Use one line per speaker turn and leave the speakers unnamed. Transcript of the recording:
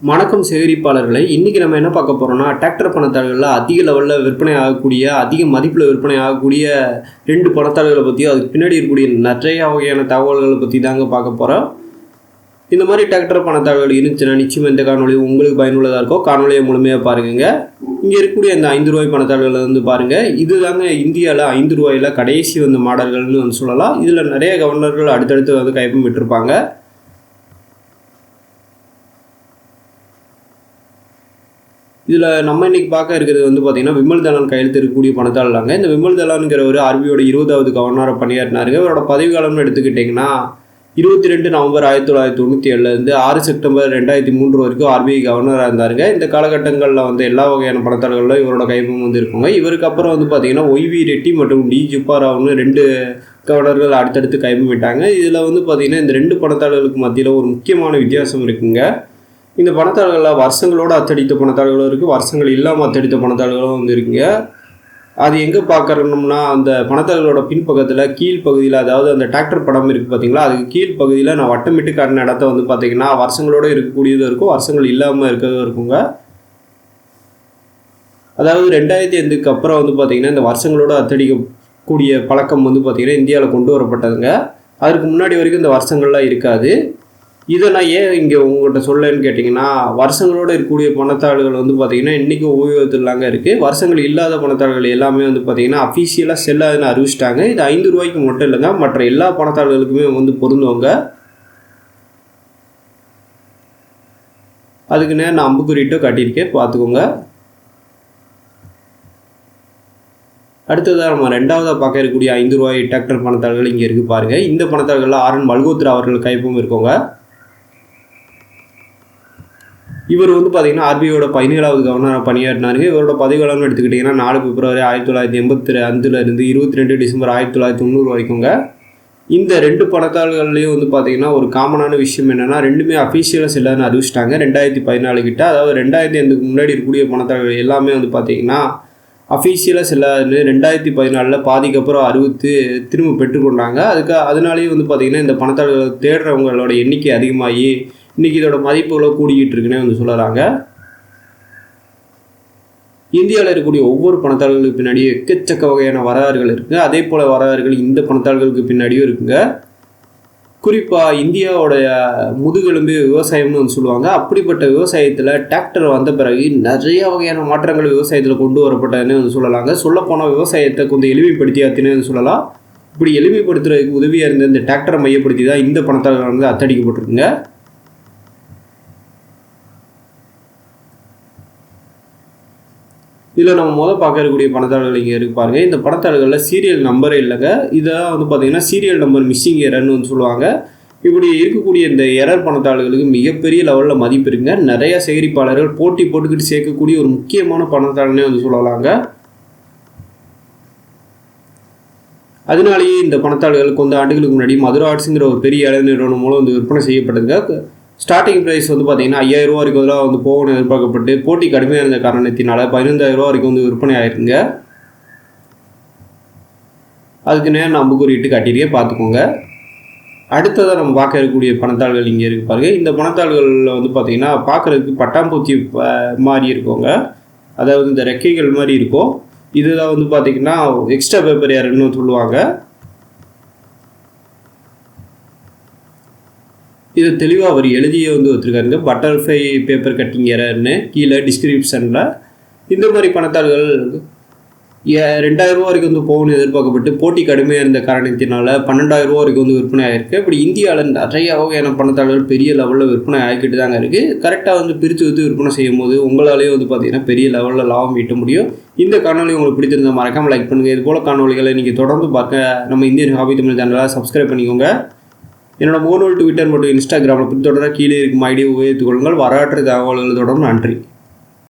வணக்கம் சேகரிப்பாளர்களை இன்றைக்கி நம்ம என்ன பார்க்க போகிறோம்னா டிராக்டர் பணத்தாள்களில் அதிக லெவலில் விற்பனை ஆகக்கூடிய அதிக மதிப்பில் விற்பனை ஆகக்கூடிய ரெண்டு பணத்தாள்களை பற்றியும் அதுக்கு பின்னாடி இருக்கக்கூடிய நிறைய வகையான தகவல்களை பற்றி தாங்க பார்க்க போகிறோம் இந்த மாதிரி டிராக்டர் பணத்தாள்கள் இருந்துச்சுன்னா நிச்சயம் இந்த காணொலி உங்களுக்கு பயனுள்ளதாக இருக்கோ காணொலியை முழுமையாக பாருங்க இங்கே இருக்கக்கூடிய இந்த ஐந்து ரூபாய் பணத்தாள்களை வந்து பாருங்கள் இது தாங்க இந்தியாவில் ஐந்து ரூபாயில் கடைசி வந்த மாடல்கள்னு வந்து சொல்லலாம். இதில் நிறைய கவர்னர்கள் அடுத்தடுத்து வந்து கைப்பம் இதில் நம்ம இன்னைக்கு பார்க்க இருக்கிறது வந்து பார்த்தீங்கன்னா விமல் தலான் கையெழுத்து இருக்கக்கூடிய பணத்தாளாங்க இந்த விமல் தலான்ங்கிற ஒரு ஆர்பியோட இருபதாவது கவர்னராக பணியாற்றினாருங்க. இவரோட பதவிக்காலம்னு எடுத்துக்கிட்டிங்கன்னா இருபத்தி ரெண்டு நவம்பர் ஆயிரத்தி தொள்ளாயிரத்தி தொண்ணூற்றி ஏழுலேருந்து ஆறு செப்டம்பர் ரெண்டாயிரத்தி மூன்று வரைக்கும் ஆர்பிஐ கவர்னராக இருந்தாருங்க. இந்த காலகட்டங்களில் வந்து எல்லா வகையான பணத்தாளர்களும் இவரோட கைப்பம் வந்து இருக்குங்க. இவருக்கு அப்புறம் வந்து பார்த்தீங்கன்னா ஒய்வி ரெட்டி மற்றும் டி ஜுப்பாராவ்னு ரெண்டு கவர்னர்கள் அடுத்தடுத்து கைப்பமிட்டாங்க இதில் வந்து பார்த்தீங்கன்னா இந்த ரெண்டு பணத்தாளர்களுக்கு மத்தியில் ஒரு முக்கியமான வித்தியாசம் இருக்குங்க. இந்த பணத்தாள்களில் வருஷங்களோட அத்தடித்த பணத்தாள்களும் இருக்குது வருஷங்கள் இல்லாமல் அத்தடித்த பணத்தாள்களும் வந்து இருக்குங்க. அது எங்கே பார்க்கறோம்னா அந்த பணத்தாள்களோட பின்பக்கத்தில் கீழ் பகுதியில் அதாவது அந்த டிராக்டர் படம் இருக்குது பார்த்தீங்களா அதுக்கு கீழ் பகுதியில் நான் வட்டமிட்டு காட்டின இடத்த வந்து பார்த்தீங்கன்னா வருஷங்களோட இருக்கக்கூடியதும் இருக்கும் வருஷங்கள் இல்லாமல் இருக்கிறதும் இருக்குங்க. அதாவது ரெண்டாயிரத்தி ஐந்துக்கு அப்புறம் வந்து பார்த்தீங்கன்னா இந்த வருஷங்களோட அத்தடிக்கக்கூடிய பழக்கம் வந்து பார்த்திங்கன்னா இந்தியாவில் கொண்டு வரப்பட்டதுங்க. அதற்கு முன்னாடி வரைக்கும் இந்த வருஷங்கள்லாம் இருக்காது. இதை நான் ஏன் இங்கே உங்கள்கிட்ட சொல்லலைன்னு கேட்டிங்கன்னா வருஷங்களோடு இருக்கக்கூடிய பணத்தாள்கள் வந்து பார்த்திங்கன்னா இன்றைக்கும் உபயோகத்திலாங்க இருக்குது வருஷங்கள் இல்லாத பணத்தாள்கள் எல்லாமே வந்து பார்த்திங்கன்னா அஃபீஷியலாக செல்லாதுன்னு அறிவிச்சிட்டாங்க. இது ஐந்து ரூபாய்க்கு மட்டும் இல்லைங்க மற்ற எல்லா பணத்தாள்களுக்குமே வந்து பொருந்தவங்க அதுக்கு நேரம் நான் அம்புக்குறிட்டோ காட்டியிருக்கேன் பார்த்துக்கோங்க. அடுத்ததாக நம்ம ரெண்டாவதாக பார்க்க இருக்கக்கூடிய ஐந்து ரூபாய் டிராக்டர் பணத்தாள்கள் இங்கே இருக்குது பாருங்கள் இந்த பணத்தாள்களில் ஆர்என் மல்கோத்ரா அவர்கள் கைப்பும் இருக்கோங்க. இவர் வந்து பார்த்தீங்கன்னா ஆர்பிஐயோட பதினேழாவது கவர்னராக பணியாற்றினாரு இவரோட பதவிகாலம்னு எடுத்துக்கிட்டிங்கன்னா நாலு பிப்ரவரி ஆயிரத்தி தொள்ளாயிரத்தி எண்பத்தி அஞ்சுல இருந்து இருபத்தி ரெண்டு டிசம்பர் ஆயிரத்தி தொள்ளாயிரத்தி தொண்ணூறு வரைக்குங்க இந்த ரெண்டு பணத்தாள்கள்லையும் வந்து பார்த்தீங்கன்னா ஒரு காமனான விஷயம் என்னென்னா ரெண்டுமே அஃபீஷியலாக செல்லாதுன்னு அறிவிச்சிட்டாங்க. ரெண்டாயிரத்தி பதினாலு கிட்ட அதாவது ரெண்டாயிரத்தி ஐந்துக்கு முன்னாடி இருக்கக்கூடிய பணத்தாள்கள் எல்லாமே வந்து பார்த்தீங்கன்னா அஃபீஷியலாக செல்லாதுன்னு ரெண்டாயிரத்தி பதினாலில் பாதிக்கு அப்புறம் அறிவித்து திரும்ப பெற்றுக்கொண்டாங்க. அதுக்கு அதனாலேயே வந்து பார்த்திங்கன்னா இந்த பணத்தாள்களை தேடுறவங்களோட எண்ணிக்கை அதிகமாகி இன்றைக்கி இதோட மதிப்புகளோ கூடிக்கிட்டு இருக்குன்னே வந்து சொல்லலாங்க இந்தியாவில் இருக்கக்கூடிய ஒவ்வொரு பணத்தாள்களுக்கு பின்னாடியும் எக்கச்சக்க வகையான வரலாறுகள் இருக்குது அதே போல் வரலாறுகள் இந்த பணத்தாள்களுக்கு பின்னாடியும் இருக்குங்க. குறிப்பாக இந்தியாவோடைய முதுகெலும்பு விவசாயம்னு வந்து சொல்லுவாங்க. அப்படிப்பட்ட விவசாயத்தில் டிராக்டர் வந்த பிறகு நிறைய வகையான மாற்றங்கள் விவசாயத்தில் கொண்டு வரப்பட்டதுன்னு வந்து சொல்லலாங்க. சொல்லப்போனால் விவசாயத்தை கொஞ்சம் எளிமைப்படுத்தியாத்தின்னு வந்து சொல்லலாம். இப்படி எளிமைப்படுத்துறதுக்கு உதவியாக இருந்த இந்த டிராக்டரை மையப்படுத்தி தான் இந்த பணத்தாளர்கள் வந்து அத்தடிக்கப்பட்டிருக்குங்க. இதில் நம்ம முதல் பார்க்க இருக்கக்கூடிய பணத்தாள்கள் இங்கே இருக்கு பாருங்க. இந்த பணத்தாள்களில் சீரியல் நம்பரே இல்லைங்க. இதெல்லாம் வந்து பார்த்தீங்கன்னா சீரியல் நம்பர் மிஸ்ஸிங் எரர்னு வந்து சொல்லுவாங்க. இப்படி இருக்கக்கூடிய இந்த எரர் பணத்தாள்களுக்கு மிகப்பெரிய லெவலில் மதிப்பு இருக்குங்க. நிறைய சேகரிப்பாளர்கள் போட்டி போட்டுக்கிட்டு சேர்க்கக்கூடிய ஒரு முக்கியமான பணத்தாள்னே வந்து சொல்லலாங்க. அதனாலேயே இந்த பணத்தாள்கள் கொஞ்சம் ஆண்டுகளுக்கு முன்னாடி மதுரை ஆர்ட்ஸுங்கிற ஒரு பெரிய இட நிறுவனம் மூலம் வந்து விற்பனை செய்யப்படுதுங்க. ஸ்டார்டிங் ப்ரைஸ் வந்து பார்த்தீங்கன்னா ஐயாயிரம் ரூபா வரைக்கும் தான் வந்து போகணும்னு எதிர்பார்க்கப்பட்டு போட்டி கடுமையாக இருந்த காரணத்தினால பதினைந்தாயிரம் ரூபா வரைக்கும் வந்து விற்பனை ஆயிருங்க அதுக்கு நேரம் நான் அம்புக்குறிட்டு காட்டியிருக்கேன் பார்த்துக்கோங்க அடுத்ததாக நம்ம பார்க்க இருக்கக்கூடிய பணத்தாள்கள் இங்கே இருக்கு பாருங்கள் இந்த பணத்தாள்களில் வந்து பார்த்தீங்கன்னா பார்க்குறதுக்கு பட்டாம்பூச்சி மாதிரி இருக்குங்க. அதாவது இந்த ரெக்கைகள் மாதிரி இருக்கும். இதுதான் வந்து பார்த்தீங்கன்னா எக்ஸ்ட்ரா பேப்பர் யாருன்னு சொல்லுவாங்க. இது தெளிவாக அவர் எழுதியே வந்து வச்சுருக்காருங்க. பட்டர்ஃப்ளை பேப்பர் கட்டிங் எரர்னு கீழே டிஸ்கிரிப்ஷனில் இந்த மாதிரி பணத்தாள்கள் ரெண்டாயிரம் ரூபா வரைக்கும் வந்து போகணும்னு எதிர்பார்க்கப்பட்டு போட்டி கடுமையாக இருந்த காரணத்தினால பன்னெண்டாயிரம் ரூபா வரைக்கும் வந்து விற்பனை ஆகிருக்கு இப்படி இந்தியாவில் நிறைய வகையான பணத்தாள்கள் பெரிய லெவலில் விற்பனை ஆகிக்கிட்டு தாங்க இருக்குது கரெக்டாக வந்து பிரித்து வந்து விற்பனை செய்யும் போது உங்களாலேயே வந்து பார்த்தீங்கன்னா பெரிய லெவலில் லாபம் ஈட்ட முடியும். இந்த காணொலி உங்களுக்கு பிடிச்சிருந்தா மறக்காமல் லைக் பண்ணுங்கள் இது போல் காணொலிகளை நீங்கள் தொடர்ந்து பார்க்க நம்ம இந்தியன் ஹாபி தமிழ் சேனலாக சப்ஸ்கிரைப் பண்ணிக்கோங்க. என்னோட மூணு ட்விட்டர் மற்றும் இன்ஸ்டாகிராமில் பின்தொடர கீழே இருக்கும் ஐடியை உபயோகித்துக் கொள்ளுங்கள். வரலாற்று தகவல்கள் தொடரும் நன்றி.